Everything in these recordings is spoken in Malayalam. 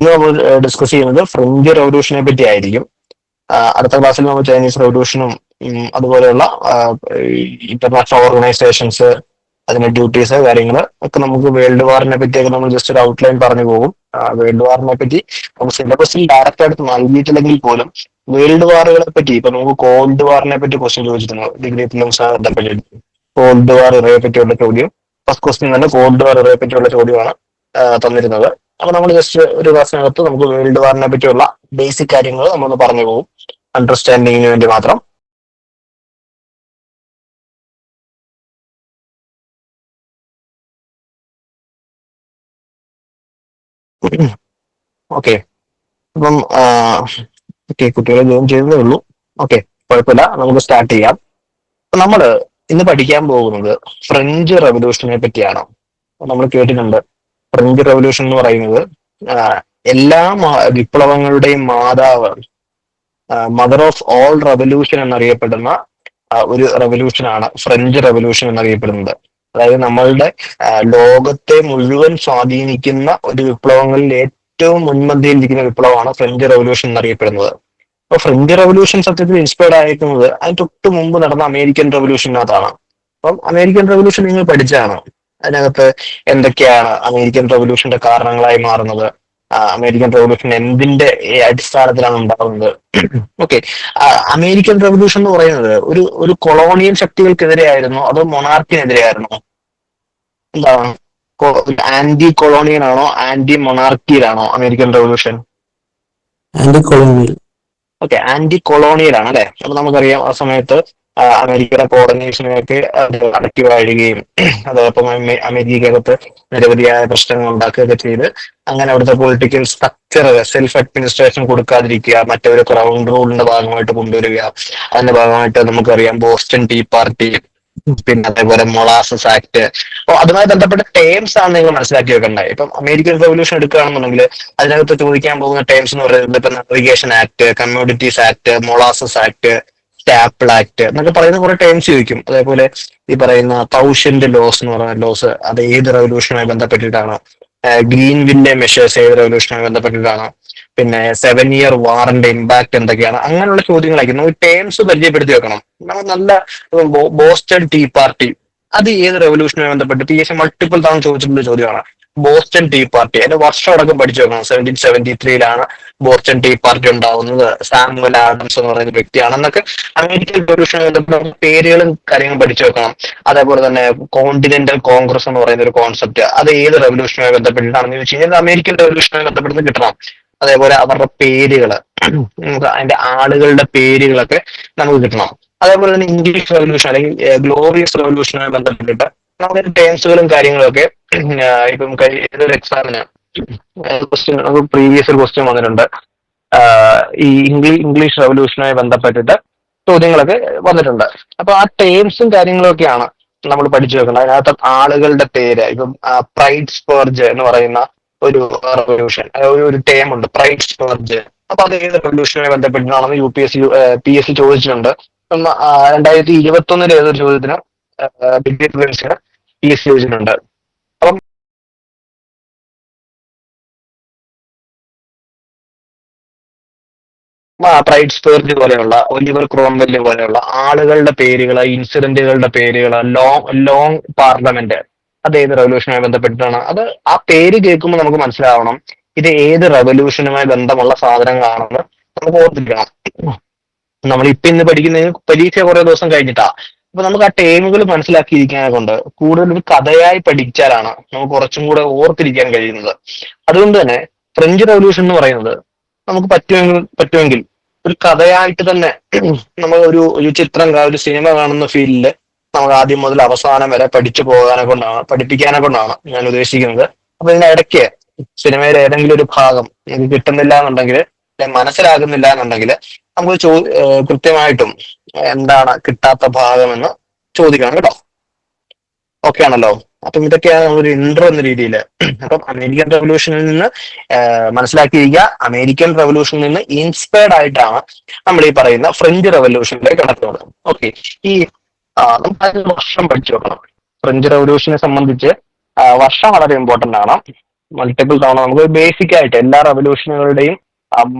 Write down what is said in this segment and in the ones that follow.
ഇന്ന് നമ്മൾ ഡിസ്കസ് ചെയ്യുന്നത് ഫ്രഞ്ച് റവല്യൂഷനെ പറ്റി ആയിരിക്കും അടുത്ത ക്ലാസ്സിൽ നമ്മൾ ചൈനീസ് റവല്യൂഷനും അതുപോലെയുള്ള ഇന്റർനാഷണൽ ഓർഗനൈസേഷൻസ് അതിന്റെ ഡ്യൂട്ടീസ് കാര്യങ്ങൾ ഒക്കെ നമുക്ക് വേൾഡ് വാറിനെ പറ്റിയൊക്കെ നമ്മൾ ജസ്റ്റ് ഒരു ഔട്ട്ലൈൻ പറഞ്ഞു പോകും. വേൾഡ് വാറിനെ പറ്റി നമുക്ക് സിലബസിൽ ഡയറക്റ്റ് ആയിട്ട് നൽകിയിട്ടില്ലെങ്കിൽ പോലും വേൾഡ് വാറുകളെ പറ്റി ഇപ്പൊ നമുക്ക് കോൾഡ് വാറിനെ പറ്റി ക്വസ്റ്റ്യൻ ചോദിച്ചിരുന്നു. ഡിഗ്രി ഫിലിംസ് കോൾഡ് വാർ ഇറയെ പറ്റിയുള്ള ചോദ്യം. ഫസ്റ്റ് ക്വസ്റ്റ്യൻ തന്നെ കോൾഡ് വാർ ഇറയെ പറ്റിയുള്ള ചോദ്യമാണ് തന്നിരുന്നത്. അപ്പൊ നമ്മൾ ജസ്റ്റ് ഒരു ക്ലാസ്സിനകത്ത് നമുക്ക് വേൾഡ് വാറിനെ പറ്റിയുള്ള ബേസിക് കാര്യങ്ങൾ നമ്മളൊന്ന് പറഞ്ഞു പോകും. അണ്ടർസ്റ്റാൻഡിങ്ങിന് വേണ്ടി മാത്രം. ഓക്കെ അപ്പം ഓക്കെ കുട്ടികളെ ജോയിൻ ചെയ്തതേ ഉള്ളൂ. ഓക്കെ കുഴപ്പമില്ല. നമുക്ക് സ്റ്റാർട്ട് ചെയ്യാം. നമ്മൾ ഇന്ന് പഠിക്കാൻ പോകുന്നത് ഫ്രഞ്ച് റവല്യൂഷനെ പറ്റിയാണ്. നമ്മൾ കേട്ടിട്ടുണ്ട്. ഫ്രഞ്ച് റവല്യൂഷൻ എന്ന് പറയുന്നത് എല്ലാ വിപ്ലവങ്ങളുടെയും മാതാവ് മദർ ഓഫ് ഓൾ റവല്യൂഷൻ എന്നറിയപ്പെടുന്ന ഒരു റവല്യൂഷനാണ് ഫ്രഞ്ച് റവല്യൂഷൻ എന്നറിയപ്പെടുന്നത്. അതായത് നമ്മളുടെ ലോകത്തെ മുഴുവൻ സ്വാധീനിക്കുന്ന ഒരു വിപ്ലവങ്ങളിൽ ഏറ്റവും മുൻപന്തിയിൽ ഇരിക്കുന്ന വിപ്ലവമാണ് ഫ്രഞ്ച് റവല്യൂഷൻ എന്നറിയപ്പെടുന്നത്. അപ്പൊ ഫ്രഞ്ച് റവല്യൂഷൻ സത്യത്തിൽ ഇൻസ്പയർഡ് ആയിരിക്കുന്നത് അതിന് തൊട്ട് മുമ്പ് നടന്ന അമേരിക്കൻ റവല്യൂഷനകത്താണ്. അപ്പം അമേരിക്കൻ റവല്യൂഷൻ നിങ്ങൾ പഠിച്ചാണ് അതിനകത്ത് എന്തൊക്കെയാണ് അമേരിക്കൻ റവല്യൂഷന്റെ കാരണങ്ങളായി മാറുന്നത്? അമേരിക്കൻ റവല്യൂഷൻ എന്തിന്റെ അടിസ്ഥാനത്തിലാണ് ഉണ്ടാകുന്നത്? ഓക്കെ. അമേരിക്കൻ റവല്യൂഷൻ എന്ന് പറയുന്നത് ഒരു ഒരു കൊളോണിയൽ ശക്തികൾക്കെതിരെയായിരുന്നോ അതോ മൊണാർക്കിനെതിരെയായിരുന്നോ? എന്താണ്? ആന്റി കൊളോണിയൽ ആണോ anti മൊണാർക്കിയിലാണോ American revolution? Anti colonial okay anti colonial ആണ് അല്ലെ? അപ്പൊ നമുക്കറിയാം ആ സമയത്ത് അമേരിക്കയുടെ കോളനൈസേഷനെയൊക്കെ അത് അടക്കി വാഴുകയും അതോടൊപ്പം അമേ- അമേരിക്കക്കകത്ത് നിരവധിയായ പ്രശ്നങ്ങൾ ഉണ്ടാക്കുകയൊക്കെ ചെയ്ത് അങ്ങനെ അവിടുത്തെ പൊളിറ്റിക്കൽ സ്ട്രക്ചർ സെൽഫ് അഡ്മിനിസ്ട്രേഷൻ കൊടുക്കാതിരിക്കുക മറ്റൊരു ക്രൗൺ റൂളിന്റെ ഭാഗമായിട്ട് കൊണ്ടുവരിക അതിന്റെ ഭാഗമായിട്ട് നമുക്കറിയാം ബോസ്റ്റൺ ടീ പാർട്ടി പിന്നെ അതേപോലെ മൊളാസസ് ആക്ട് അപ്പൊ അതുമായി ബന്ധപ്പെട്ട ടേംസ് ആണ് നിങ്ങൾ മനസ്സിലാക്കി വെക്കേണ്ടത്. ഇപ്പം അമേരിക്കൻ റെവല്യൂഷൻ എടുക്കുകയാണെന്നുണ്ടെങ്കിൽ അതിനകത്ത് ചോദിക്കാൻ പോകുന്ന ടേംസ് എന്ന് പറയുന്നത് ഇപ്പൊ navigation act communities act molasses act act എന്നൊക്കെ പറയുന്ന കുറെ ടേംസ് ചോദിക്കും. അതേപോലെ ഈ പറയുന്ന തൗഷൻഡ് ലോസ് എന്ന് പറയുന്ന ലോസ് അത് ഏത് റവല്യൂഷനുമായി ബന്ധപ്പെട്ടിട്ടാണ്? ഗ്രീൻ വില്ലെ മെഷേഴ്സ് ഏത് റവല്യൂഷനുമായി ബന്ധപ്പെട്ടിട്ടാണ്? പിന്നെ സെവൻ ഇയർ വാറിന്റെ ഇമ്പാക്ട് എന്തൊക്കെയാണ്? അങ്ങനെയുള്ള ചോദ്യങ്ങളൊക്കെ നമുക്ക് ടേംസ് പരിചയപ്പെടുത്തി വെക്കണം. നമ്മൾ നല്ല ബോസ്റ്റൺ ടീ പാർട്ടി അത് ഏത് റെവല്യൂഷനുമായി ബന്ധപ്പെട്ട്? പി എസ് മൾട്ടിപ്പിൾ തവണ ചോദിച്ചിട്ടുള്ള ചോദ്യമാണ്. ബോസ്റ്റൺ ടീ പാർട്ടി അതിന്റെ വർഷം അടക്കം പഠിച്ചു വെക്കണം. സെവന്റീൻ സെവന്റി ത്രീയിലാണ് ബോസ്റ്റൺ ടീ പാർട്ടി ഉണ്ടാവുന്നത് സാമുവൽ ആഡംസ് എന്ന് പറയുന്ന വ്യക്തിയാണ്. വ്യക്തിയാണെന്നൊക്കെ അമേരിക്കൻ ബന്ധപ്പെട്ട പേരുകളും കാര്യങ്ങളും പഠിച്ചു വെക്കണം. അതേപോലെ തന്നെ കോണ്ടിനെന്റൽ കോൺഗ്രസ് എന്ന് പറയുന്ന ഒരു കോൺസെപ്റ്റ് അത് ഏത് റെവല്യൂഷനുമായി ബന്ധപ്പെട്ടിട്ടാണെന്ന് ചോദിച്ചു കഴിഞ്ഞാൽ അമേരിക്കൻ റെവല്യൂഷനുമായി ബന്ധപ്പെടുന്നത് കിട്ടണം. അതേപോലെ അവരുടെ പേരുകൾ അതിന്റെ ആളുകളുടെ പേരുകളൊക്കെ നമുക്ക് കിട്ടണം. അതേപോലെ തന്നെ ഇംഗ്ലീഷ് റെവല്യൂഷൻ അല്ലെങ്കിൽ ഗ്ലോറിയസ് റവല്യൂഷനുമായി ബന്ധപ്പെട്ടിട്ട് നമുക്ക് ടേംസുകളും കാര്യങ്ങളും ഒക്കെ ഇപ്പം കഴിഞ്ഞ ഏതൊരു എക്സാമിന് ക്വസ്റ്റ്യൻ പ്രീവിയസ് ഒരു ക്വസ്റ്റ്യൻ വന്നിട്ടുണ്ട്. ഈ ഇംഗ്ലീഷ് ഇംഗ്ലീഷ് റവല്യൂഷനുമായി ബന്ധപ്പെട്ടിട്ട് ചോദ്യങ്ങളൊക്കെ വന്നിട്ടുണ്ട്. അപ്പൊ ആ ടേംസും കാര്യങ്ങളൊക്കെയാണ് നമ്മൾ പഠിച്ചു വെക്കുന്നത്. അതിനകത്ത് ആളുകളുടെ പേര് ഇപ്പം പ്രൈഡ് സ്പെർജ് എന്ന് പറയുന്ന ഒരു റെവല്യൂഷൻ ഒരു ടേം ഉണ്ട് പ്രൈഡ് സ്പെർജ് അപ്പൊ അത് ഏത് റവല്യൂഷനുമായി ബന്ധപ്പെട്ടിട്ടാണെന്ന് U P S C P S C ചോദിച്ചിട്ടുണ്ട്. രണ്ടായിരത്തി ഇരുപത്തി ഒന്നിലെ ഏതൊരു ചോദ്യത്തിന് പി എസ് സി ചോദിച്ചിട്ടുണ്ട്. പ്രൈഡ് സ്പേർജ് പോലെയുള്ള ഒലിവർ ക്രോംവെല്ല് പോലെയുള്ള ആളുകളുടെ പേരുകൾ ഇൻസിഡന്റുകളുടെ പേരുകൾ ലോങ് ലോങ് പാർലമെന്റ് അത് ഏത് റവല്യൂഷനുമായി ബന്ധപ്പെട്ടിട്ടാണ്? അത് ആ പേര് കേൾക്കുമ്പോൾ നമുക്ക് മനസ്സിലാവണം ഇത് ഏത് റവല്യൂഷനുമായി ബന്ധമുള്ള സാധനങ്ങളാണെന്ന് നമുക്ക് ഓർത്തിരിക്കണം. നമ്മൾ ഇപ്പൊ ഇന്ന് പഠിക്കുന്ന പരീക്ഷ കുറെ ദിവസം കഴിഞ്ഞിട്ടാ. അപ്പൊ നമുക്ക് ആ ടേമുകൾ മനസ്സിലാക്കിയിരിക്കാനെ കൊണ്ട് കൂടുതൽ ഒരു കഥയായി പഠിച്ചാലാണ് നമുക്ക് കുറച്ചും കൂടെ ഓർത്തിരിക്കാൻ കഴിയുന്നത്. അതുകൊണ്ട് തന്നെ ഫ്രഞ്ച് റവല്യൂഷൻ എന്ന് പറയുന്നത് നമുക്ക് പറ്റുമെങ്കിൽ പറ്റുമെങ്കിൽ. ഒരു കഥയായിട്ട് തന്നെ നമ്മൾ ഒരു ഒരു ചിത്രം ഒരു സിനിമ കാണുന്ന ഫീലിൽ നമ്മൾ ആദ്യം മുതൽ അവസാനം വരെ പഠിച്ചു പോകാനെ കൊണ്ടാണ് പഠിപ്പിക്കാനെ കൊണ്ടാണ് ഞാൻ ഉദ്ദേശിക്കുന്നത്. അപ്പൊ ഇതിനിടയ്ക്ക് സിനിമയിലെ ഏതെങ്കിലും ഒരു ഭാഗം എനിക്ക് കിട്ടുന്നില്ല എന്നുണ്ടെങ്കിൽ മനസ്സിലാകുന്നില്ല എന്നുണ്ടെങ്കിൽ നമുക്ക് ചോ കൃത്യമായിട്ടും എന്താണ് കിട്ടാത്ത ഭാഗമെന്ന് ചോദിക്കണം കേട്ടോ. ഓക്കെ ആണല്ലോ. അപ്പം ഇതൊക്കെയാണ് ഒരു ഇൻട്രോ എന്ന രീതിയിൽ അപ്പം അമേരിക്കൻ റെവല്യൂഷനിൽ നിന്ന് മനസ്സിലാക്കിയിരിക്കുക അമേരിക്കൻ റെവല്യൂഷനിൽ നിന്ന് ഇൻസ്പയർഡ് ആയിട്ടാണ് നമ്മൾ ഈ പറയുന്ന ഫ്രഞ്ച് റവല്യൂഷനിലേക്ക് കടത്തുന്നത് ഓക്കെ ഈ വർഷം പഠിച്ചു നോക്കണം. ഫ്രഞ്ച് റെവല്യൂഷനെ സംബന്ധിച്ച് വർഷം വളരെ ഇമ്പോർട്ടന്റ് ആണ്. മൾട്ടിപ്പിൾ തവണ നമുക്ക് ബേസിക് ആയിട്ട് എല്ലാ റവല്യൂഷനുകളുടെയും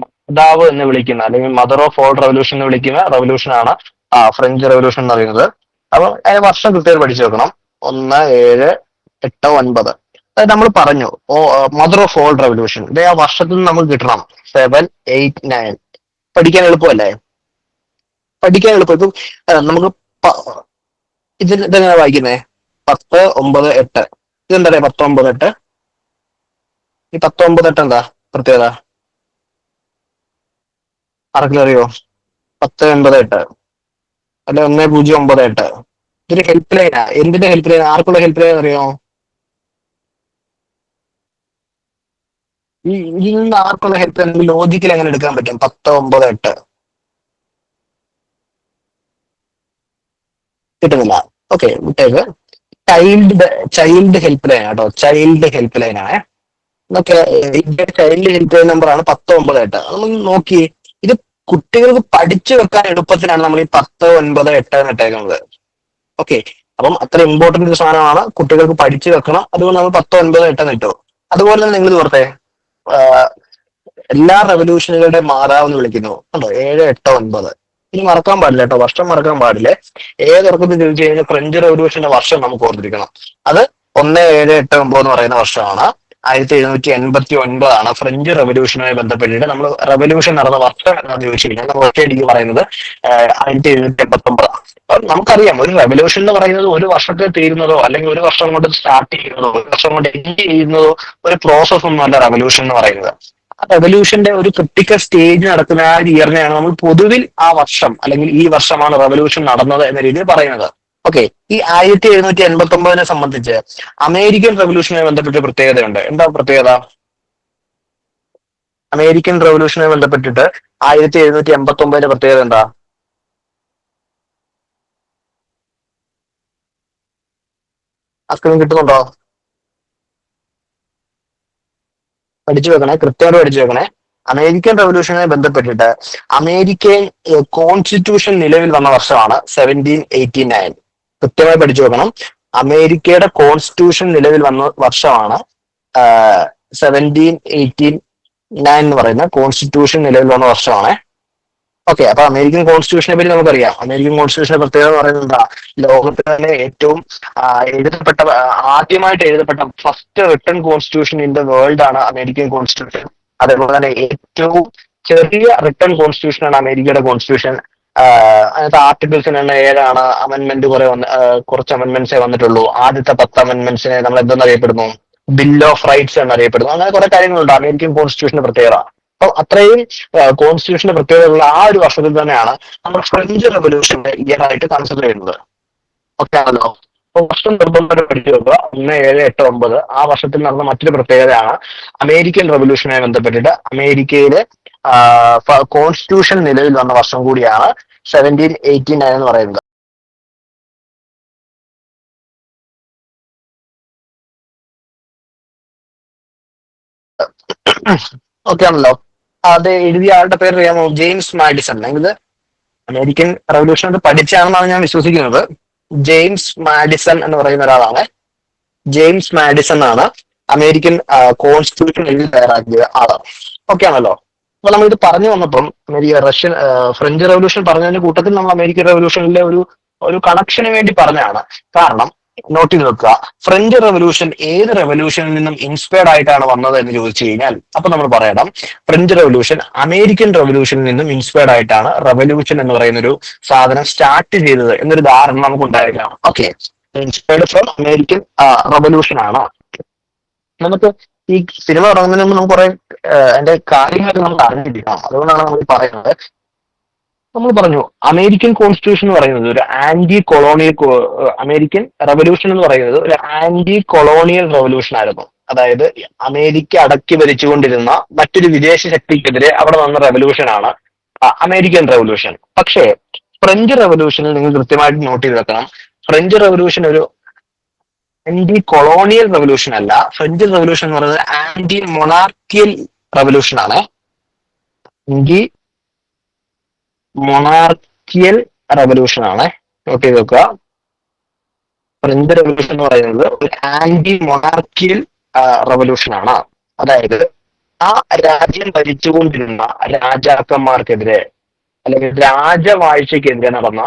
മാതാവ് എന്ന് വിളിക്കുന്ന അല്ലെങ്കിൽ മദർ ഓഫ് ഓൾ റവല്യൂഷൻ എന്ന് വിളിക്കുന്ന റെവല്യൂഷനാണ് ഫ്രഞ്ച് റെവല്യൂഷൻ എന്ന് പറയുന്നത്. അപ്പൊ അതിന് വർഷം കൃത്യമായി പഠിച്ചു വെക്കണം ഒന്ന് ഏഴ് എട്ട് ഒൻപത്. അതായത് നമ്മൾ പറഞ്ഞു. Oh mother of all revolution ഇത് ആ വർഷത്തിൽ നമുക്ക് കിട്ടണം. സെവൻ എയ്റ്റ് നയൻ പഠിക്കാൻ എളുപ്പമല്ലേ? പഠിക്കാൻ എളുപ്പം ഇപ്പം നമുക്ക് ഇതിൽ ഇതെങ്ങനെ വായിക്കുന്നേ? പത്ത് ഒമ്പത് എട്ട്. ഇതെന്താ പറയാ പത്ത് ഒമ്പത് എട്ട്? ഈ പത്ത് ഒമ്പത് എട്ട് എന്താ? പ്രത്യേകത? ആർക്കും അറിയോ? പത്ത് ഒൻപത് എട്ട്. അല്ലെ ഒന്ന് പൂജ്യം ഒമ്പത് എട്ട്. ഇതൊരു ഹെൽപ്പ് ലൈനാ എന്തിന്റെ ഹെൽപ്പ് ലൈൻ ആർക്കുള്ള ഹെൽപ്പ് ലൈൻ അറിയോ ഈ ഇതിൽ നിന്ന് ആർക്കുള്ള ഹെൽപ്പ് ലൈൻ ലോജിക്കൽ എങ്ങനെ എടുക്കാൻ പറ്റും? പത്ത് ഒമ്പത് എട്ട്? കിട്ടുന്നില്ല. ഓക്കെ വിട്ടേക്ക്. ചൈൽഡ് ചൈൽഡ് ഹെൽപ്പ് ലൈൻ ആട്ടോ ചൈൽഡ് ഹെൽപ്പ് ലൈൻ ആണ്. Okay child help line number ആണ് പത്ത് ഒമ്പത് എട്ട്. നമ്മൾ നോക്കി. ഇത് കുട്ടികൾക്ക് പഠിച്ചു വെക്കാൻ എളുപ്പത്തിനാണ് നമ്മൾ ഈ പത്ത് ഒൻപത് എട്ട് എന്ന് ഇട്ടേക്കുന്നത്. ഓക്കെ അപ്പം അത്ര ഇമ്പോർട്ടന്റ് ഒരു സാധനമാണ്. കുട്ടികൾക്ക് പഠിച്ചു വെക്കണം. അതുകൊണ്ട് നമ്മൾ പത്തോ ഒൻപതോ എട്ടോ ഇട്ടു. അതുപോലെ തന്നെ നിങ്ങൾ ഓർത്തേ. എല്ലാ റെവല്യൂഷനുകളുടെ മാതാവ് എന്ന് വിളിക്കുന്നു. കണ്ടോ? ഏഴ് എട്ടോ ഒൻപത്. ഇനി മറക്കാൻ പാടില്ല കേട്ടോ. വർഷം മറക്കാൻ പാടില്ല? ഏത് ഉറക്കത്തിൽ ചോദിച്ചു കഴിഞ്ഞാൽ ഫ്രഞ്ച് റെവല്യൂഷന്റെ വർഷം നമുക്ക് ഓർത്തിരിക്കണം. അത് ഒന്ന് ഏഴ് എട്ട് ഒമ്പത് എന്ന് പറയുന്ന വർഷമാണ്. ആയിരത്തി എഴുന്നൂറ്റി എൺപത്തി ഒൻപതാണ് ഫ്രഞ്ച് റവല്യൂഷനുമായി ബന്ധപ്പെട്ടിട്ട് നമ്മൾ റവല്യൂഷൻ നടന്ന വർഷം എന്നാണ് ചോദിച്ചു കഴിഞ്ഞാൽ നമ്മൾ ഒറ്റയടിക്ക് പറയുന്നത് ആയിരത്തി എഴുന്നൂറ്റി എൺപത്തി ഒമ്പതാണ് നമുക്കറിയാം ഒരു റവല്യൂഷൻ എന്ന് പറയുന്നത് ഒരു വർഷത്തെ തീരുന്നതോ അല്ലെങ്കിൽ ഒരു വർഷം കൊണ്ട് സ്റ്റാർട്ട് ചെയ്യുന്നതോ ഒരു വർഷം കൊണ്ട് എൻഡ് ചെയ്യുന്നതോ ഒരു പ്രോസസ് ഒന്നുമല്ല റവല്യൂഷൻ എന്ന് പറയുന്നത്. ആ റെവല്യൂഷന്റെ ഒരു ക്രിട്ടിക്കൽ സ്റ്റേജ് നടക്കുന്ന ആ ഒരു ഇയറിനെയാണ് നമ്മൾ പൊതുവിൽ ആ വർഷം അല്ലെങ്കിൽ ഈ വർഷമാണ് റെവല്യൂഷൻ നടന്നത് എന്ന രീതിയിൽ പറയുന്നത്. ഓക്കെ ഈ ആയിരത്തി എഴുന്നൂറ്റി എൺപത്തി ഒമ്പതിനെ സംബന്ധിച്ച് അമേരിക്കൻ റവല്യൂഷനുമായി ബന്ധപ്പെട്ട് പ്രത്യേകതയുണ്ട്. എന്താ പ്രത്യേകത? അമേരിക്കൻ റവല്യൂഷനുമായി ബന്ധപ്പെട്ടിട്ട് ആയിരത്തി എഴുന്നൂറ്റി എൺപത്തി ഒമ്പതിന്റെ പ്രത്യേകത എന്താ? അസ്ക്രീൻ സ്ക്രീൻ കിട്ടുന്നുണ്ടോ? പഠിച്ചു വെക്കണേ കൃത്യമായിട്ട് പഠിച്ചു വെക്കണേ. അമേരിക്കൻ റവല്യൂഷനുമായി ബന്ധപ്പെട്ടിട്ട് അമേരിക്കൻ കോൺസ്റ്റിറ്റ്യൂഷൻ നിലവിൽ വന്ന വർഷമാണ് സെവന്റീൻ എയ്റ്റി നയൻ കൃത്യമായി പഠിച്ചു വെക്കണം. അമേരിക്കയുടെ കോൺസ്റ്റിറ്റ്യൂഷൻ നിലവിൽ വന്ന വർഷമാണ് സെവന്റീൻ എയ്റ്റീൻ നയൻ എന്ന് പറയുന്ന കോൺസ്റ്റിറ്റ്യൂഷൻ നിലവിൽ വന്ന വർഷമാണ്. ഓക്കെ അപ്പൊ അമേരിക്കൻ കോൺസ്റ്റിറ്റ്യൂഷനെ പറ്റി നമുക്കറിയാം. അമേരിക്കൻ കോൺസ്റ്റിറ്റ്യൂഷന്റെ പ്രത്യേകത എന്ന് പറയുന്നത് എന്താ? ലോകത്തിൽ തന്നെ ഏറ്റവും എഴുതപ്പെട്ട ആദ്യമായിട്ട് എഴുതപ്പെട്ട first written constitution in the world ആണ് അമേരിക്കൻ കോൺസ്റ്റിറ്റ്യൂഷൻ അതേപോലെ തന്നെ ഏറ്റവും ചെറിയ റിട്ടേൺ കോൺസ്റ്റിറ്റ്യൂഷൻ ആണ് അമേരിക്കയുടെ കോൺസ്റ്റിറ്റ്യൂഷൻ അതിനകത്ത് ആർട്ടിക്കിൾസിന് ഏഴാണ് അമെന്മെന്റ് കുറെ വന്ന് കുറച്ച് അമെന്മെന്റ്സേ വന്നിട്ടുള്ളൂ. ആദ്യത്തെ പത്ത് അമെന്റ്മെന്റ്സിനെ നമ്മൾ എന്തെന്ന് അറിയപ്പെടുന്നു? ബിൽ ഓഫ് റൈറ്റ്സ് എന്നറിയപ്പെടുന്നു അങ്ങനെ കുറെ കാര്യങ്ങളുണ്ട്. അമേരിക്കൻ കോൺസ്റ്റിറ്റ്യൂഷന്റെ പ്രത്യേകത. അപ്പൊ അത്രയും കോൺസ്റ്റിറ്റ്യൂഷന്റെ പ്രത്യേകതയുള്ള ആ ഒരു വർഷത്തിൽ തന്നെയാണ് നമ്മൾ ഫ്രഞ്ച് റെവല്യൂഷന്റെ ഇയർ ആയിട്ട് കൺസിഡർ ചെയ്യുന്നത്. ഓക്കെ ആണല്ലോ? അപ്പൊ വർഷം നിർബന്ധം പഠിച്ചു വെക്കുക ഒന്ന് ഏഴ് എട്ട് ഒമ്പത്. ആ വർഷത്തിൽ നടന്ന മറ്റൊരു പ്രത്യേകതയാണ് അമേരിക്കൻ റെവല്യൂഷനുമായി ബന്ധപ്പെട്ടിട്ട്. അമേരിക്കയിലെ കോൺസ്റ്റിറ്റ്യൂഷൻ നിലവിൽ വന്ന വർഷം കൂടിയാണ് സെവന്റീൻ എയ്റ്റി നയൻ എന്ന് പറയുന്നത്. ഓക്കെ ആണല്ലോ. അത് എഴുതിയ ആളുടെ പേര് അറിയാമോ? James Madison. അല്ലെങ്കിൽ അമേരിക്കൻ റവല്യൂഷൻ പഠിച്ചാണെന്നാണ് ഞാൻ വിശ്വസിക്കുന്നത്. ജെയിംസ് മാഡിസൺ എന്ന് പറയുന്ന ഒരാളാണ്. ജെയിംസ് മാഡിസൺ ആണ് അമേരിക്കൻ കോൺസ്റ്റിറ്റ്യൂഷൻ എഴുതി തയ്യാറാക്കിയ ആളാണ് ഓക്കെ ആണല്ലോ. അപ്പൊ നമ്മൾ ഇത് പറഞ്ഞു വന്നപ്പം റഷ്യൻ ഫ്രഞ്ച് റവല്യൂഷൻ പറഞ്ഞതിന്റെ കൂട്ടത്തിൽ നമ്മൾ അമേരിക്കൻ റവല്യൂഷനിലെ ഒരു ഒരു കണക്ഷന് വേണ്ടി പറഞ്ഞതാണ്. കാരണം നോട്ട് ചെയ്ത് വെക്കുക ഫ്രഞ്ച് റവല്യൂഷൻ ഏത് റവല്യൂഷനിൽ നിന്നും ഇൻസ്പയർഡ് ആയിട്ടാണ് വന്നത് എന്ന് ചോദിച്ചു കഴിഞ്ഞാൽ അപ്പൊ നമ്മൾ പറയണം ഫ്രഞ്ച് റവല്യൂഷൻ അമേരിക്കൻ റവല്യൂഷനിൽ നിന്നും ഇൻസ്പയർഡ് ആയിട്ടാണ് റവല്യൂഷൻ എന്ന് പറയുന്ന ഒരു സാധനം സ്റ്റാർട്ട് ചെയ്തത് എന്നൊരു ധാരണ നമുക്ക് ഉണ്ടായിരിക്കണം okay inspired from American revolution ആണ് നമുക്ക് ഈ സിനിമ തുടങ്ങുന്നതിന് മുമ്പ് നമുക്ക് കുറെ അതിന്റെ കാര്യങ്ങളൊക്കെ നമ്മൾ അറിഞ്ഞിരിക്കണം. അതുകൊണ്ടാണ് നമ്മൾ പറയുന്നത്. നമ്മൾ പറഞ്ഞു അമേരിക്കൻ കോൺസ്റ്റിറ്റ്യൂഷൻ എന്ന് പറയുന്നത് ഒരു ആന്റി കൊളോണിയൽ അമേരിക്കൻ റവല്യൂഷൻ എന്ന് പറയുന്നത് ഒരു ആന്റി കൊളോണിയൽ റവല്യൂഷൻ ആയിരുന്നു. അതായത് അമേരിക്ക അടക്കി ഭരിച്ചുകൊണ്ടിരുന്ന മറ്റൊരു വിദേശ ശക്തിക്കെതിരെ അവിടെ വന്ന റവല്യൂഷനാണ് അമേരിക്കൻ റവല്യൂഷൻ പക്ഷേ ഫ്രഞ്ച് റവല്യൂഷനിൽ നിങ്ങൾ കൃത്യമായിട്ട് നോട്ട് ചെയ്ത് വെക്കണം. ഫ്രഞ്ച് റവല്യൂഷൻ ഒരു ആന്റി കൊളോണിയൽ റവല്യൂഷൻ അല്ല ഫ്രഞ്ച് റവല്യൂഷൻ എന്ന് പറയുന്നത് ആന്റി മൊണാർക്കിയൽ റവല്യൂഷൻ ആണ്. ആന്റി മൊണാർക്കിയൽ റവല്യൂഷൻ ആണ്. നോട്ട് ചെയ്ത് നോക്കുക ഫ്രഞ്ച് റവല്യൂഷൻ എന്ന് പറയുന്നത് ഒരു ആന്റി മൊണാർക്കിയൽ റവല്യൂഷൻ ആണ്. അതായത് ആ രാജ്യം ഭരിച്ചുകൊണ്ടിരുന്ന രാജാക്കന്മാർക്കെതിരെ അല്ലെങ്കിൽ രാജവാഴ്ചക്കെതിരെ നടന്ന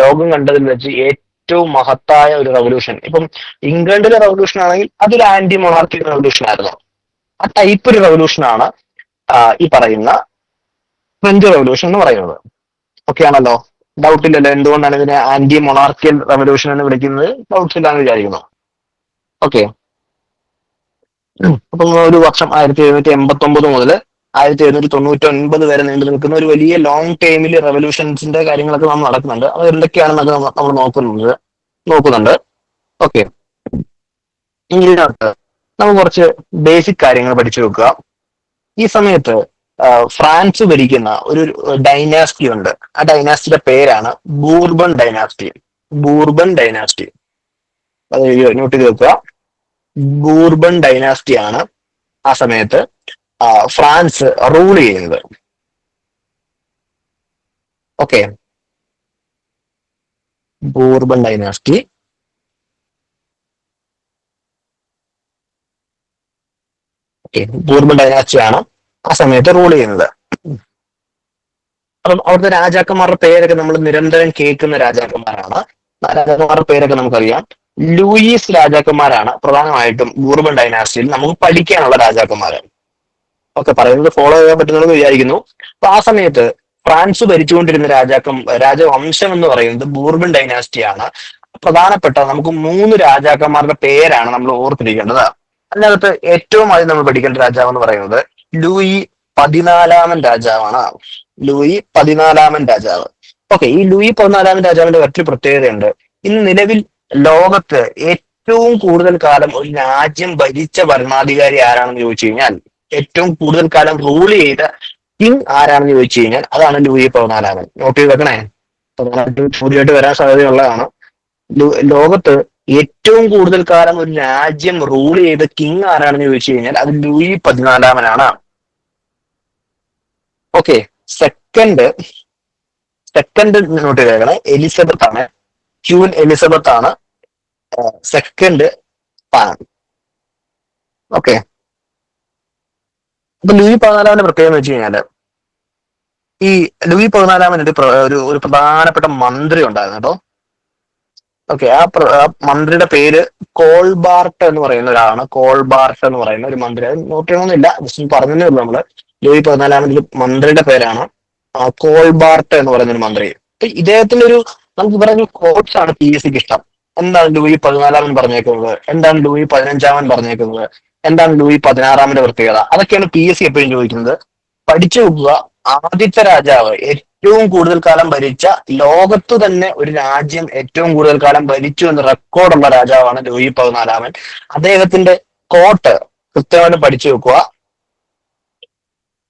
ലോകം കണ്ടതിൽ വെച്ച് ഏറ്റവും മഹത്തായ ഒരു റവല്യൂഷൻ ഇപ്പം ഇംഗ്ലണ്ടിലെ റവല്യൂഷൻ ആണെങ്കിൽ അതൊരു ആന്റി മൊണാർക്കി റവല്യൂഷൻ ആയിരുന്നു. ആ ടൈപ്പ് ഒരു റവല്യൂഷൻ ആണ് ഈ പറയുന്ന ഫ്രഞ്ച് റവല്യൂഷൻ എന്ന് പറയുന്നത്. ഓക്കെ ആണല്ലോ? ഡൗട്ട് ഇല്ലല്ലോ. എന്തുകൊണ്ടാണ് ഇതിനെ ആന്റി മൊണാർക്കിയൽ റവല്യൂഷൻ എന്ന് വിളിക്കുന്നത്? ഡൗട്ട്സ് ഇല്ലാന്ന് വിചാരിക്കുന്നു. ഓക്കെ അപ്പം ഒരു വർഷം ആയിരത്തി എഴുന്നൂറ്റി എൺപത്തി ഒമ്പത് മുതൽ ആയിരത്തി എഴുന്നൂറ്റി തൊണ്ണൂറ്റി ഒൻപത് വരെ നീണ്ടു നിൽക്കുന്ന ഒരു വലിയ ലോങ് ടൈമിൽ റെവല്യൂഷൻസിന്റെ കാര്യങ്ങളൊക്കെ നമ്മൾ നടക്കുന്നുണ്ട്. അത് എന്തൊക്കെയാണെന്നൊക്കെ നമ്മൾ നോക്കുന്നുണ്ട്. നോക്കുന്നുണ്ട്. ഓക്കെ ഇതിനകത്ത് നമ്മൾ കുറച്ച് ബേസിക് കാര്യങ്ങൾ പഠിച്ചു വെക്കുക. ഈ സമയത്ത് ഫ്രാൻസ് ഭരിക്കുന്ന ഒരു ഡൈനാസ്റ്റി ഉണ്ട്. ആ ഡൈനാസ്റ്റിയുടെ പേരാണ് ബൂർബൺ ഡൈനാസ്റ്റി ബൂർബൺ ഡൈനാസ്റ്റി അത് നോട്ട് ചെയ്ത് വെക്കുക. ബൂർബൺ ഡൈനാസ്റ്റി ആണ് ആ സമയത്ത് ഫ്രാൻസ് റൂൾ ചെയ്യുന്നത്. ഓക്കെ ഡൈനാസ്റ്റി ഓക്കെ ബൂർബൺ ഡൈനാസ്റ്റിയാണ് ആ സമയത്ത് റൂൾ ചെയ്യുന്നത്. അപ്പം അവിടുത്തെ രാജാക്കന്മാരുടെ പേരൊക്കെ നമ്മൾ നിരന്തരം കേൾക്കുന്ന രാജാക്കന്മാരാണ്. രാജാക്കന്മാരുടെ പേരൊക്കെ നമുക്കറിയാം. ലൂയിസ് രാജാക്കന്മാരാണ് പ്രധാനമായിട്ടും ബൂർബൺ ഡൈനാസ്റ്റിയിൽ നമുക്ക് പഠിക്കാനുള്ള രാജാക്കന്മാരാണ്. ഒക്കെ പറയുന്നത് ഫോളോ ചെയ്യാൻ പറ്റുന്നെന്ന് വിചാരിക്കുന്നു. അപ്പൊ ആ സമയത്ത് ഫ്രാൻസ് ഭരിച്ചുകൊണ്ടിരുന്ന രാജാക്കം രാജവംശം എന്ന് പറയുന്നത് ബൂർബൺ ഡൈനാസ്റ്റിയാണ്. പ്രധാനപ്പെട്ട നമുക്ക് മൂന്ന് രാജാക്കന്മാരുടെ പേരാണ് നമ്മൾ ഓർത്തിരിക്കേണ്ടത്. അതിനകത്ത് ഏറ്റവും ആദ്യം നമ്മൾ പഠിക്കേണ്ട രാജാവ് എന്ന് പറയുന്നത് ലൂയി പതിനാലാമൻ രാജാവാണ്. ലൂയി പതിനാലാമൻ രാജാവ്. ഓക്കെ ഈ ലൂയി പതിനാലാമൻ രാജാവിന്റെ മറ്റൊരു പ്രത്യേകതയുണ്ട്. ഇന്ന് നിലവിൽ ലോകത്ത് ഏറ്റവും കൂടുതൽ കാലം ഒരു രാജ്യം ഭരിച്ച ഭരണാധികാരി ആരാണെന്ന് ചോദിച്ചു കഴിഞ്ഞാൽ ഏറ്റവും കൂടുതൽ കാലം റൂൾ ചെയ്ത കിങ് ആരാണെന്ന് ചോദിച്ചു കഴിഞ്ഞാൽ അതാണ് ലൂയി പതിനാലാമൻ നോട്ട് ചെയ്ത് വെക്കണേ. ചോദ്യമായിട്ട് വരാൻ സാധ്യതയുള്ളതാണ്. ലോകത്ത് ഏറ്റവും കൂടുതൽ കാലം ഒരു രാജ്യം റൂൾ ചെയ്ത കിങ് ആരാണെന്ന് ചോദിച്ചു കഴിഞ്ഞാൽ അത് ലൂയി പതിനാലാമനാണ്. ഓക്കെ സെക്കൻഡ് സെക്കൻഡ് നോട്ട് ചെയ്തേക്കണേ എലിസബത്ത് ആണ്. ക്യൂൻ എലിസബത്ത് ആണ്. സെക്കൻഡ് സ്ഥാനം ഓക്കെ അപ്പൊ ലൂയി പതിനാലാമന്റെ പ്രത്യേകത വെച്ച് കഴിഞ്ഞാൽ ഈ ലൂയി പതിനാലാമൻ ഒരു ഒരു ഒരു പ്രധാനപ്പെട്ട മന്ത്രി ഉണ്ടായിരുന്നു. കേട്ടോ ഓക്കെ ആ മന്ത്രിയുടെ പേര് കോൾബാർട്ട് എന്ന് പറയുന്ന ഒരാളാണ്. കോൾബാർട്ട് എന്ന് പറയുന്ന ഒരു മന്ത്രി. അത് നോട്ട് ചെയ്യണമെന്നില്ല ജസ്റ്റ് പറഞ്ഞതേ ഉള്ളൂ നമ്മൾ. ലൂയി പതിനാലാമൻ മന്ത്രിയുടെ പേരാണ്. കോൾബാർട്ട് എന്ന് പറയുന്ന ഒരു മന്ത്രി. ഇദ്ദേഹത്തിന്റെ ഒരു നമുക്ക് പറയുന്ന കോട്സ് ആണ് പി എസ് സിക്ക് ഇഷ്ടം. എന്താണ് ലൂയി പതിനാലാമൻ പറഞ്ഞേക്കുന്നത്? എന്താണ് ലൂയി പതിനഞ്ചാമൻ പറഞ്ഞേക്കുന്നത്? എന്താണ് ലൂയി പതിനാറാമന്റെ പ്രത്യേകത? അതൊക്കെയാണ് പി എസ് സി എപ്പോഴും ചോദിക്കുന്നത്. പഠിച്ചു വെക്കുക ആദ്യത്തെ രാജാവ് ഏറ്റവും കൂടുതൽ കാലം ഭരിച്ച ലോകത്ത് തന്നെ ഒരു രാജ്യം ഏറ്റവും കൂടുതൽ കാലം ഭരിച്ചു എന്ന റെക്കോർഡുള്ള രാജാവാണ് ലൂയി പതിനാലാമൻ. അദ്ദേഹത്തിന്റെ കോട്ട് കൃത്യമായിട്ട് പഠിച്ചു വെക്കുക.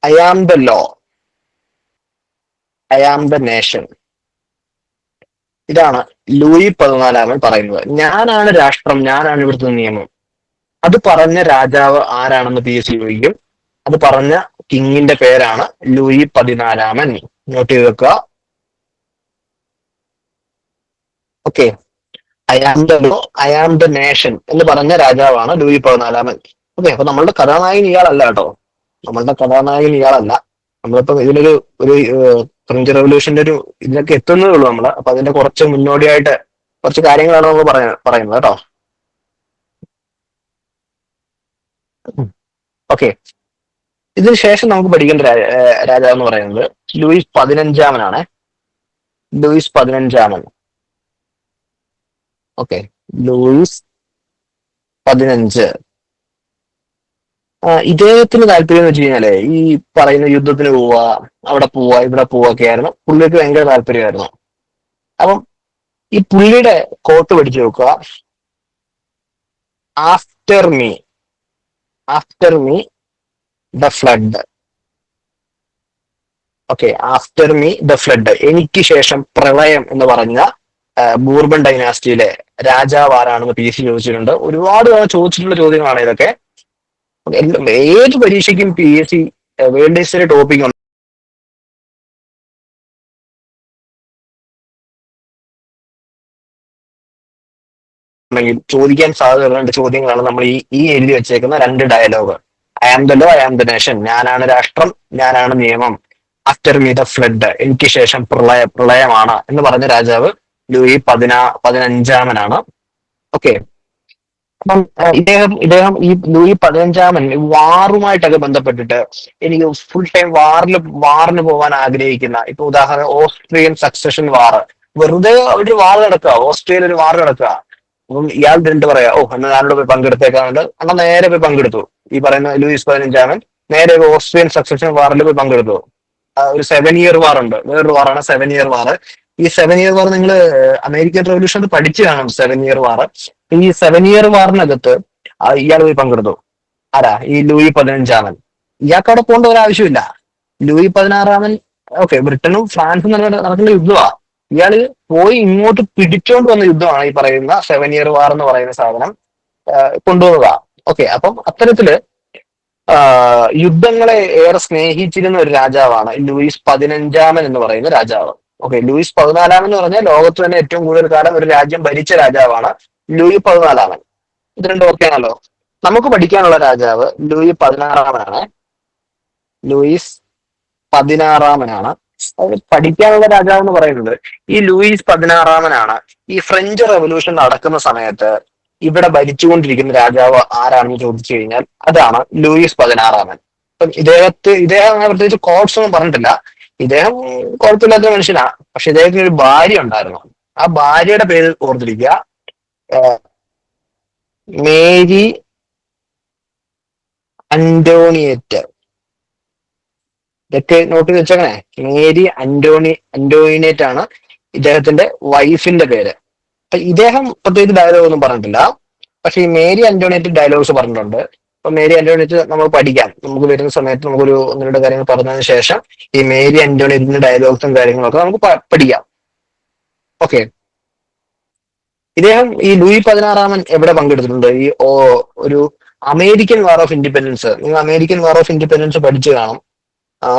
I the law I the nation ഇതാണ് ലൂയി പതിനാലാമൻ പറയുന്നത്. ഞാനാണ് രാഷ്ട്രം ഞാനാണ് ഇവിടുത്തെ നിയമം. അത് പറഞ്ഞ രാജാവ് ആരാണെന്ന് പി എസ് ചോദിക്കും. അത് പറഞ്ഞ കിങ്ങിന്റെ പേരാണ് ലൂയി പതിനാലാമൻ. നോട്ട് ചെയ്ത് വെക്കുക. Okay I am the am the nation എന്ന് പറഞ്ഞ രാജാവാണ് ലൂയി പതിനാലാമൻ. ഓക്കെ അപ്പൊ നമ്മളുടെ കഥാനായകൻ ഇയാളല്ല കേട്ടോ. നമ്മളുടെ കഥാനായകൻ ഇയാളല്ല. നമ്മളിപ്പം ഇതിനൊരു ഒരു ഫ്രഞ്ച് റെവല്യൂഷന്റെ ഒരു ഇതിനൊക്കെ എത്തുന്നതേ ഉള്ളൂ നമ്മൾ. അപ്പൊ അതിന്റെ കുറച്ച് മുന്നോടിയായിട്ട് കുറച്ച് കാര്യങ്ങളാണ് നമ്മൾ പറയുന്നത് കേട്ടോ. ഓക്കെ ഇതിന് ശേഷം നമുക്ക് പഠിക്കേണ്ട രാജ രാജാവ് എന്ന് പറയുന്നത് ലൂയിസ് പതിനഞ്ചാമനാണ്. ലൂയിസ് പതിനഞ്ചാമൻ. ഓക്കെ. ലൂയിസ് പതിനഞ്ച്. ഇദ്ദേഹത്തിന് താല്പര്യം എന്ന് വെച്ച് കഴിഞ്ഞാൽ ഈ പറയുന്ന യുദ്ധത്തിന് പോവാ അവിടെ പോവാ ഇവിടെ പോവുക ഒക്കെ ആയിരുന്നു. പുള്ളിക്ക് ഭയങ്കര താല്പര്യമായിരുന്നു. അപ്പം ഈ പുള്ളിയുടെ കോട്ട് പഠിച്ചു നോക്കുക. After me after me the flood okay after me the flood എനിക്ക് ശേഷം പ്രളയം എന്ന് പറഞ്ഞ ബൂർബൺ ഡൈനാസ്റ്റിയിലെ രാജാവ് ആരാണെന്ന് പി സി ചോദിച്ചിട്ടുണ്ട്. ഒരുപാട് ചോദിച്ചിട്ടുള്ള ചോദ്യങ്ങളാണ് ഇതൊക്കെ. ഏത് പരീക്ഷയ്ക്കും P S C world history topic ഉണ്ട്? ചോദിക്കാൻ രണ്ട് ചോദ്യങ്ങളാണ് നമ്മൾ ഈ ഈ എഴുതി വെച്ചേക്കുന്ന രണ്ട് dialogue I am the law I am the nation ഞാനാണ് രാഷ്ട്രം ഞാനാണ് നിയമം. ആഫ്റ്റർ മീ ദ ഫ്ലഡ് എനിക്ക് ശേഷം പ്രളയ പ്രളയമാണ് എന്ന് പറഞ്ഞ രാജാവ് ലൂയി പതിനാ പതിനഞ്ചാമനാണ്. ഓക്കെ അപ്പം ഇദ്ദേഹം ഇദ്ദേഹം ഈ ലൂയി പതിനഞ്ചാമൻ വാറുമായിട്ടൊക്കെ ബന്ധപ്പെട്ടിട്ട് എനിക്ക് ഫുൾ ടൈം വാറിൽ വാറിന് പോകാൻ ആഗ്രഹിക്കുന്ന ഇപ്പൊ ഉദാഹരണം ഓസ്ട്രിയൻ സക്സഷൻ വാർ വെറുതെ ഒരു വാർ നടക്കുക ഓസ്ട്രിയയിൽ ഒരു വാർ നടക്കുക. അപ്പം ഇയാൾ രണ്ട് പറയാ ഓ എന്നാ ഞാനോട് പോയി പങ്കെടുത്തേക്കാണ്ട് അണ്ണ നേരെ പോയി പങ്കെടുത്തു. ഈ പറയുന്ന ലൂയിസ് പതിനഞ്ചാണ്. നേരെ ഓസ്ട്രിയൻ സക്സഷൻ വാറിൽ പോയി പങ്കെടുത്തു. ഒരു സെവൻ ഇയർ വാർ ഉണ്ട്. വേറൊരു വാറാണ് സെവൻ ഇയർ വാർ ഈ സെവൻ ഇയർ വാർ നിങ്ങൾ അമേരിക്കൻ റവല്യൂഷൻ പഠിച്ചു കാണും സെവൻ ഇയർ വാർ ഈ സെവൻ ഇയർ വാറിനകത്ത് ഇയാൾ പോയി പങ്കെടുത്തു. ആരാ? ഈ ലൂയി പതിനഞ്ചാമൻ. ഇയാൾക്ക് അവിടെ പോകേണ്ട ഒരു ആവശ്യമില്ല. ലൂയി പതിനാറാമൻ ഓക്കെ ബ്രിട്ടനും ഫ്രാൻസും നടക്കുന്ന യുദ്ധമാണ് യുദ്ധമാ ഇയാൾ പോയി ഇങ്ങോട്ട് പിടിച്ചോണ്ട് വന്ന യുദ്ധമാണ് ഈ പറയുന്ന സെവൻ ഇയർ വാർ എന്ന് പറയുന്ന സാധനം കൊണ്ടുവന്നതാ. ഓക്കെ അപ്പം അത്തരത്തിൽ യുദ്ധങ്ങളെ ഏറെ സ്നേഹിച്ചിരുന്ന ഒരു രാജാവാണ് ലൂയിസ് പതിനഞ്ചാമൻ എന്ന് പറയുന്ന രാജാവ്. ഓക്കെ ലൂയിസ് പതിനാലാമൻ എന്ന് പറഞ്ഞാൽ ലോകത്ത് തന്നെ ഏറ്റവും കൂടുതൽ കാലം ഒരു രാജ്യം ഭരിച്ച രാജാവാണ് ലൂയി പതിനാലാമൻ. ഇത് രണ്ടും ഓക്കെയാണല്ലോ നമുക്ക് പഠിക്കാനുള്ള രാജാവ് ലൂയി പതിനാറാമനാണ്. ലൂയിസ് പതിനാറാമനാണ്. അത് പഠിക്കാനുള്ള രാജാവ് എന്ന് പറയുന്നത് ഈ ലൂയിസ് പതിനാറാമനാണ്. ഈ ഫ്രഞ്ച് റെവല്യൂഷൻ നടക്കുന്ന സമയത്ത് ഇവിടെ ഭരിച്ചുകൊണ്ടിരിക്കുന്ന രാജാവ് ആരാണെന്ന് ചോദിച്ചു കഴിഞ്ഞാൽ അതാണ് ലൂയിസ് പതിനാറാമൻ. അപ്പം ഇദ്ദേഹത്തെ ഇദ്ദേഹം പ്രത്യേകിച്ച് കോട്സ് ഒന്നും പറഞ്ഞിട്ടില്ല. ഇദ്ദേഹം കുഴപ്പമില്ലാത്ത മനുഷ്യനാ. പക്ഷെ ഇദ്ദേഹത്തിന് ഒരു ഭാര്യ ഉണ്ടായിരുന്നു. ആ ഭാര്യയുടെ പേര് ഓർത്തിരിക്കുക. Mary Antoinette. ഇതൊക്കെ നോട്ട് ചെയ്ത് വെച്ചേക്കണേ. മേരി അന്റോണി അന്റോണിയറ്റ് ആണ് ഇദ്ദേഹത്തിന്റെ വൈഫിന്റെ പേര്. അപ്പൊ ഇദ്ദേഹം പ്രത്യേകിച്ച് ഡയലോഗ് ഒന്നും പറഞ്ഞിട്ടില്ല. പക്ഷെ ഈ മേരി അന്റോണിയറ്റ് ഡയലോഗ്സ് പറഞ്ഞിട്ടുണ്ട്. അപ്പൊ മേരി അന്റോണിയറ്റ് നമ്മൾ പഠിക്കാം. നമുക്ക് വരുന്ന സമയത്ത് നമുക്കൊരു ഒന്ന് രണ്ട് കാര്യങ്ങൾ പറഞ്ഞതിന് ശേഷം ഈ മേരി അന്റോണിയറ്റിന്റെ ഡയലോഗ്സും കാര്യങ്ങളൊക്കെ നമുക്ക് പഠിക്കാം. ഓക്കെ. ഇദ്ദേഹം ഈ ലൂയി പതിനാറാമൻ എവിടെ പങ്കെടുത്തിട്ടുണ്ട്? ഈ ഒരു അമേരിക്കൻ വാർ ഓഫ് ഇൻഡിപെൻഡൻസ്. നിങ്ങൾ അമേരിക്കൻ വാർ ഓഫ് ഇൻഡിപെൻഡൻസ് പഠിച്ചു കാണും.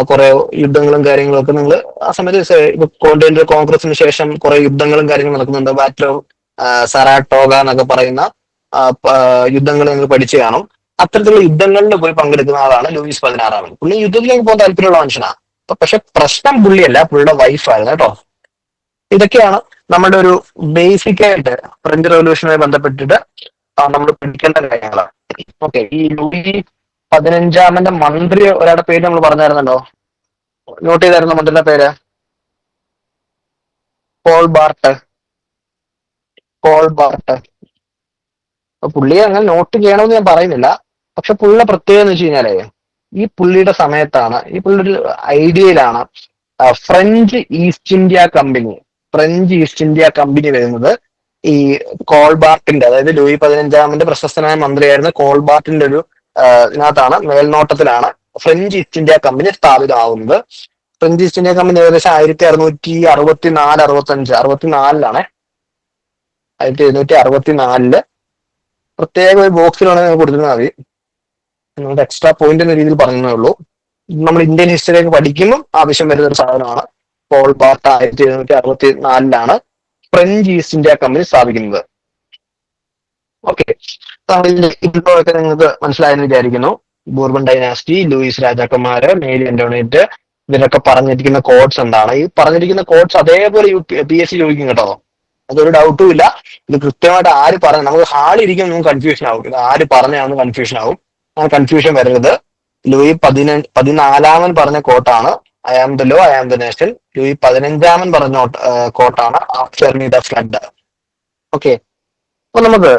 കുറെ യുദ്ധങ്ങളും കാര്യങ്ങളും ഒക്കെ നിങ്ങൾ ആ സമയത്ത് കോണ്ടിനെന്റൽ കോൺഗ്രസിന് ശേഷം കുറെ യുദ്ധങ്ങളും കാര്യങ്ങളും നടക്കുന്നുണ്ട്. ബാറ്റിൽ സറാട്ടോഗ എന്നൊക്കെ പറയുന്ന യുദ്ധങ്ങൾ നിങ്ങൾ പഠിച്ചു കാണും. അത്തരത്തിലുള്ള യുദ്ധങ്ങളിൽ പോയി പങ്കെടുക്കുന്ന ആളാണ് ലൂയിസ് പതിനാറാമൻ പുള്ളി യുദ്ധത്തിലേക്ക് പോകാൻ താല്പര്യമുള്ള മനുഷ്യനാണ് പക്ഷെ പ്രശ്നം പുള്ളിയല്ല പുള്ളിയുടെ വൈഫായിരുന്നു കേട്ടോ. ഇതൊക്കെയാണ് നമ്മുടെ ഒരു ബേസിക് ആയിട്ട് ഫ്രഞ്ച് റവല്യൂഷനുമായി ബന്ധപ്പെട്ടിട്ട് നമ്മൾ പഠിക്കേണ്ട കാര്യങ്ങളാണ്. ഓക്കെ ഈ ലൂയി പതിനഞ്ചാമന്റെ മന്ത്രി ഒരാളുടെ പേര് നമ്മൾ പറഞ്ഞായിരുന്നല്ലോ? നോട്ട് ചെയ്തായിരുന്നു മന്ത്രിയുടെ പേര്? പോൾ ബാർട്ട് പോൾ ബാർട്ട് പുള്ളി അങ്ങനെ നോട്ട് ചെയ്യണമെന്ന് ഞാൻ പറയുന്നില്ല. പക്ഷെ പുള്ളിയുടെ പ്രത്യേകത എന്ന് വെച്ച് കഴിഞ്ഞാലേ ഈ പുള്ളിയുടെ സമയത്താണ് ഈ പുള്ളിയുടെ ഐഡിയയിലാണ് French East India company French East India company വരുന്നത് ഈ കോൾബാർട്ടിന്റെ അതായത് ലൂയി പതിനഞ്ചാമന്റെ പ്രശസ്തനായ മന്ത്രിയായിരുന്ന കോൾബാർട്ടിന്റെ ഒരു ഇതിനകത്താണ് മേൽനോട്ടത്തിലാണ് ഫ്രഞ്ച് ഈസ്റ്റ് ഇന്ത്യ കമ്പനി സ്ഥാപിതമാവുന്നത് ഫ്രഞ്ച് ഈസ്റ്റ് ഇന്ത്യ കമ്പനി ഏകദേശം ആയിരത്തി അറുന്നൂറ്റി അറുപത്തി നാല് അറുപത്തി അഞ്ച് അറുപത്തി നാലിലാണ് ആയിരത്തി എഴുന്നൂറ്റി അറുപത്തി നാലിൽ പ്രത്യേക ഒരു ബോക്സിലാണ് നിങ്ങൾ കൊടുത്തിരുന്നാൽ മതി നിങ്ങളുടെ എക്സ്ട്രാ പോയിന്റ് എന്ന രീതിയിൽ പറഞ്ഞതേ ഉള്ളൂ. നമ്മൾ ഇന്ത്യൻ ഹിസ്റ്ററിയൊക്കെ പഠിക്കുമ്പോൾ ആവശ്യം വരുന്ന ഒരു സാധനമാണ്. പോൾ ബാർട്ട് ആയിരത്തി എഴുന്നൂറ്റി അറുപത്തി നാലിലാണ് ഫ്രഞ്ച് ഈസ്റ്റ് ഇന്ത്യ കമ്പനി സ്ഥാപിക്കുന്നത്. ഓക്കെ ഇൻട്രോ ഒക്കെ നിങ്ങൾക്ക് മനസ്സിലായെന്ന് വിചാരിക്കുന്നു. ബോർബൺ ഡൈനാസ്റ്റി ലൂയിസ് രാജാക്കന്മാര് മേരി അന്റോണേറ്റ് ഇവരൊക്കെ പറഞ്ഞിരിക്കുന്ന കോഡ്സ് എന്താണ്? ഈ പറഞ്ഞിരിക്കുന്ന കോഡ്സ് അതേപോലെ യു പി എസ് സി ചോദിക്കും കേട്ടോ. അതൊരു ഡൗട്ടും ഇല്ല. ഇത് കൃത്യമായിട്ട് ആര് പറഞ്ഞു നമുക്ക് ഹാളിരിക്കും നമുക്ക് കൺഫ്യൂഷൻ ആവും. ഇത് ആര് പറഞ്ഞാണെന്ന് കൺഫ്യൂഷൻ ആവും. ആ കൺഫ്യൂഷൻ വരരുത് ലൂയി പതിന പതിനാലാമൻ പറഞ്ഞ കോട്ടാണ് I am the law I am the nation Louis പതിനഞ്ചാമൻ പറഞ്ഞ കോട്ടാണ് after me the flood okay അപ്പൊ നമുക്ക്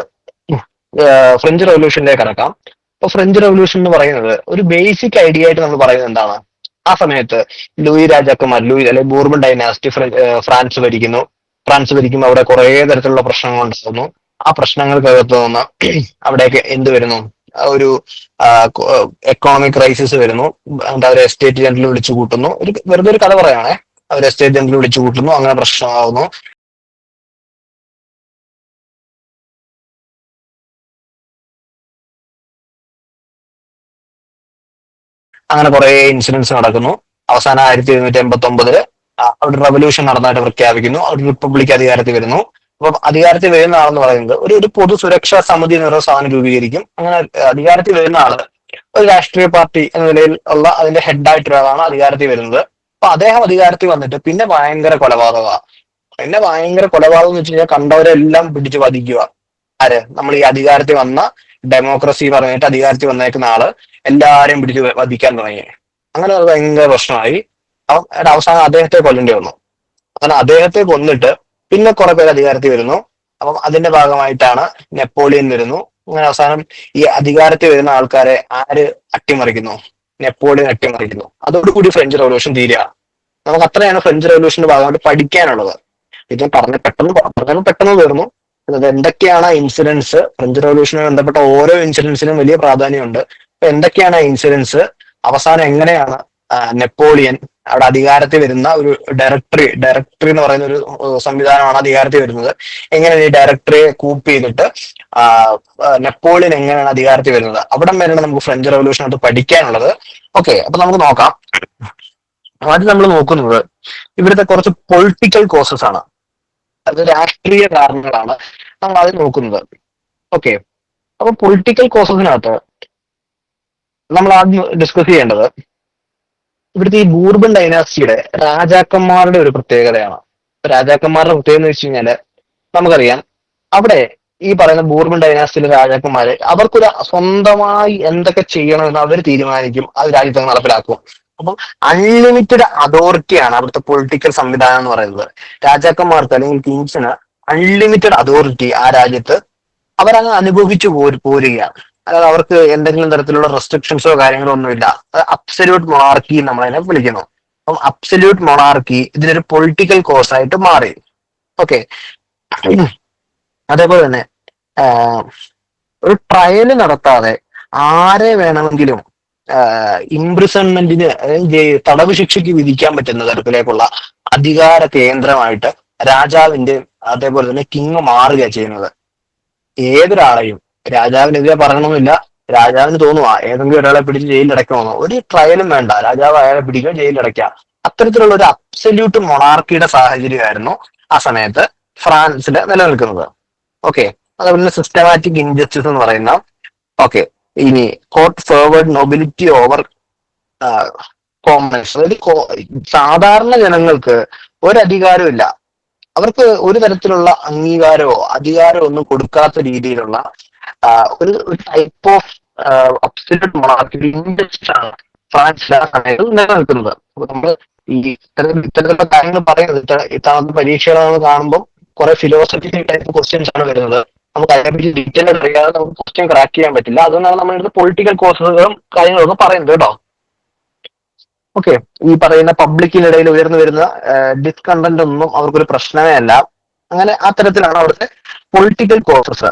ഫ്രഞ്ച് റവല്യൂഷനിലേക്ക് കടക്കാം. അപ്പൊ ഫ്രഞ്ച് റവല്യൂഷൻ എന്ന് പറയുന്നത് ഒരു ബേസിക് ഐഡിയ ആയിട്ട് നമ്മൾ പറയുന്നത് എന്താണ്? ആ സമയത്ത് ലൂയി രാജാക്കന്മാർ ലൂയി അല്ലെ ബൂർബൺ ഡൈനാസ്റ്റി ഫ്രാൻസ് ഭരിക്കുന്നു. ഫ്രാൻസ് ഭരിക്കുമ്പോൾ അവിടെ കുറെ തരത്തിലുള്ള പ്രശ്നങ്ങൾ ഉണ്ടാകുന്നു. ആ പ്രശ്നങ്ങൾക്കകത്ത് നിന്ന് അവിടെയൊക്കെ എന്ത് വരുന്നു? ഒരു എക്കോണമിക് ക്രൈസിസ് വരുന്നു. എന്താ പറയുക എസ്റ്റേറ്റ് ജനറൽ വിളിച്ചു കൂട്ടുന്നു ഒരു വെറുതെ ഒരു കഥ പറയാണേ അവർ എസ്റ്റേറ്റ് ജനറൽ വിളിച്ചു കൂട്ടുന്നു അങ്ങനെ പ്രശ്നമാകുന്നു അങ്ങനെ കുറെ ഇൻസിഡൻസ് നടക്കുന്നു. അവസാനം ആയിരത്തി എഴുന്നൂറ്റി എൺപത്തി ഒമ്പതിൽ അവിടെ റവല്യൂഷൻ നടന്നതായിട്ട് പ്രഖ്യാപിക്കുന്നു. അവിടെ റിപ്പബ്ലിക് അധികാരത്തിൽ വരുന്നു. അപ്പം അധികാരത്തിൽ വരുന്ന ആളെന്ന് പറയുന്നത് ഒരു ഒരു പൊതു സുരക്ഷാ സമിതി എന്നൊരു സാധനം രൂപീകരിക്കും. അങ്ങനെ അധികാരത്തിൽ വരുന്ന ആൾ ഒരു രാഷ്ട്രീയ പാർട്ടി എന്ന നിലയിൽ ഉള്ള അതിന്റെ ഹെഡായിട്ടൊരാളാണ് അധികാരത്തിൽ വരുന്നത്. അപ്പൊ അദ്ദേഹം അധികാരത്തിൽ വന്നിട്ട് പിന്നെ ഭയങ്കര കൊലപാതക പിന്നെ ഭയങ്കര കൊലപാതകം എന്ന് വെച്ച് കഴിഞ്ഞാൽ കണ്ടവരെല്ലാം പിടിച്ച് വധിക്കുക ആര്? നമ്മൾ ഈ അധികാരത്തിൽ വന്ന ഡെമോക്രസി പറഞ്ഞിട്ട് അധികാരത്തിൽ വന്നേക്കുന്ന ആൾ എല്ലാരെയും പിടിച്ച് വധിക്കാൻ തുടങ്ങി. അങ്ങനെ അത് ഭയങ്കര പ്രശ്നമായി. അവസാനം അദ്ദേഹത്തെ കൊല്ലേണ്ടി വന്നു. അങ്ങനെ അദ്ദേഹത്തെ കൊന്നിട്ട് പിന്നെ കുറെ പേര് അധികാരത്തിൽ വരുന്നു. അപ്പം അതിന്റെ ഭാഗമായിട്ടാണ് നെപ്പോളിയൻ വരുന്നു. അങ്ങനെ അവസാനം ഈ അധികാരത്തിൽ വരുന്ന ആൾക്കാരെ ആര് അട്ടിമറിക്കുന്നു? നെപ്പോളിയൻ അട്ടിമറിക്കുന്നു. അതോടുകൂടി ഫ്രഞ്ച് റവല്യൂഷൻ തീരുക. നമുക്ക് അത്രയാണ് ഫ്രഞ്ച് റവല്യൂഷന്റെ ഭാഗമായിട്ട് പഠിക്കാനുള്ളത്. ഇത് പറഞ്ഞ പെട്ടെന്ന് പറഞ്ഞത് പെട്ടെന്ന് തീർന്നു. അത് എന്തൊക്കെയാണ് ഇൻസിഡൻസ് ഫ്രഞ്ച് റവല്യൂഷനുമായി ബന്ധപ്പെട്ട ഓരോ ഇൻസിഡൻസിനും വലിയ പ്രാധാന്യമുണ്ട്. അപ്പൊ എന്തൊക്കെയാണ് ഇൻസിഡൻസ് അവസാനം എങ്ങനെയാണ് നെപ്പോളിയൻ അവിടെ അധികാരത്തിൽ വരുന്ന ഒരു ഡയറക്ടറി ഡയറക്ടറി എന്ന് പറയുന്ന ഒരു സംവിധാനമാണ് അധികാരത്തിൽ വരുന്നത്. എങ്ങനെ ഈ ഡയറക്ടറിയെ കൂപ്പ് ചെയ്തിട്ട് നെപ്പോളിയൻ എങ്ങനെയാണ് അധികാരത്തിൽ വരുന്നത്? അവിടം വരെയാണ് നമുക്ക് ഫ്രഞ്ച് റവല്യൂഷൻ അത് പഠിക്കാനുള്ളത്. ഓക്കെ അപ്പൊ നമുക്ക് നോക്കാം. ആദ്യം നമ്മൾ നോക്കുന്നത് ഇവിടുത്തെ കുറച്ച് പൊളിറ്റിക്കൽ കോസസ് ആണ്. അത് രാഷ്ട്രീയ കാരണങ്ങളാണ് നമ്മൾ ആദ്യം നോക്കുന്നത്. ഓക്കെ അപ്പൊ പൊളിറ്റിക്കൽ കോസസിനകത്ത് നമ്മൾ ആദ്യം ഡിസ്കസ് ചെയ്യേണ്ടത് ഇവിടുത്തെ ഈ ബൂർബൻ ഡൈനാസിയുടെ രാജാക്കന്മാരുടെ ഒരു പ്രത്യേകതയാണ്. രാജാക്കന്മാരുടെ പ്രത്യേകത എന്ന് വെച്ച് കഴിഞ്ഞാൽ നമുക്കറിയാം അവിടെ ഈ പറയുന്ന ബൂർബൻ ഡൈനാസ്റ്റിയിലെ രാജാക്കന്മാര് അവർക്കൊരു സ്വന്തമായി എന്തൊക്കെ ചെയ്യണമെന്ന് അവർ തീരുമാനിക്കും അത് രാജ്യത്ത് നടപ്പിലാക്കും. അപ്പം അൺലിമിറ്റഡ് അതോറിറ്റിയാണ് അവിടുത്തെ പൊളിറ്റിക്കൽ സംവിധാനം എന്ന് പറയുന്നത്. രാജാക്കന്മാർക്ക് അല്ലെങ്കിൽ കിങ്സിന് അൺലിമിറ്റഡ് അതോറിറ്റി ആ രാജ്യത്ത് അവരങ്ങ് അനുഭവിച്ചു പോരു പോരുകയാണ്. അതായത് അവർക്ക് എന്തെങ്കിലും തരത്തിലുള്ള റെസ്ട്രിക്ഷൻസോ കാര്യങ്ങളോ ഒന്നുമില്ല. അബ്സല്യൂട്ട് മൊണാർക്കി നമ്മൾ അതിനെ വിളിക്കുന്നു. അപ്പം അബ്സല്യൂട്ട് മൊണാർക്കി ഇതിനൊരു പൊളിറ്റിക്കൽ കോഴ്സ് ആയിട്ട് മാറി. ഓക്കെ അതേപോലെ തന്നെ ഒരു ട്രയൽ നടത്താതെ ആരെ വേണമെങ്കിലും ഇംപ്രിസൺമെന്റിന് തടവ് ശിക്ഷയ്ക്ക് വിധിക്കാൻ പറ്റുന്ന തരത്തിലേക്കുള്ള അധികാര കേന്ദ്രമായിട്ട് രാജാവിന്റെ അതേപോലെ തന്നെ കിങ് മാറുക ചെയ്യുന്നത്. ഏതൊരാളെയും രാജാവിനെതിരെ പറയണമെന്നില്ല രാജാവിന് തോന്നുക ഏതെങ്കിലും ഒരാളെ പിടിച്ച് ജയിലിൽ അടയ്ക്കണമെന്നോ ഒരു ട്രയലും വേണ്ട. രാജാവ് അയാളെ പിടിക്കുക ജയിലിലടക്കുക അത്തരത്തിലുള്ള ഒരു അബ്സല്യൂട്ട് മൊണാർക്കിയുടെ സാഹചര്യമായിരുന്നു ആ സമയത്ത് ഫ്രാൻസിൽ നിലനിൽക്കുന്നത്. ഓക്കെ അതുപോലെ സിസ്റ്റമാറ്റിക് ഇൻജസ്റ്റിസ് എന്ന് പറയുന്ന ഓക്കെ ഇനി quote forward nobility over commerce അതായത് സാധാരണ ജനങ്ങൾക്ക് ഒരധികാരവും ഇല്ല. അവർക്ക് ഒരു തരത്തിലുള്ള അംഗീകാരമോ അധികാരമോ ഒന്നും കൊടുക്കാത്ത രീതിയിലുള്ള ഒരു ടൈപ്പ് ഓഫ് അബ്സല്യൂട്ട് മൊണാർക്കി ഇൻഡസ്റ്റ് ആണ് ഫ്രാൻസിൽ ആ സമയത്ത് നിലനിൽക്കുന്നത്. അപ്പൊ നമ്മൾ ഈ ഇത്തരം ഇത്തരത്തിലുള്ള കാര്യങ്ങൾ പറയുന്നത് ഇത്തരം പരീക്ഷകൾ നമ്മൾ കാണുമ്പോൾ കുറെ ഫിലോസഫിക്കൽ ടൈപ്പ് ക്വസ്റ്റ്യൻസ് ആണ് വരുന്നത്. നമുക്ക് അതിനെപ്പറ്റി ഡീറ്റെയിൽ അറിയാതെ നമുക്ക് ക്വസ്റ്റ്യൻ ക്രാക്ക് ചെയ്യാൻ പറ്റില്ല. അതുകൊണ്ടാണ് നമ്മൾ പൊളിറ്റിക്കൽ കോഴ്സുകളും കാര്യങ്ങളൊക്കെ പറയുന്നത് കേട്ടോ. ഓക്കെ ഈ പറയുന്ന പബ്ലിക്കിനിടയിൽ ഉയർന്നു വരുന്ന ഡിസ്കണ്ടന്റ് ഒന്നും അവർക്കൊരു പ്രശ്നമേ അല്ല. അങ്ങനെ അത്തരത്തിലാണ് അവിടുത്തെ പൊളിറ്റിക്കൽ കോഴ്സസ്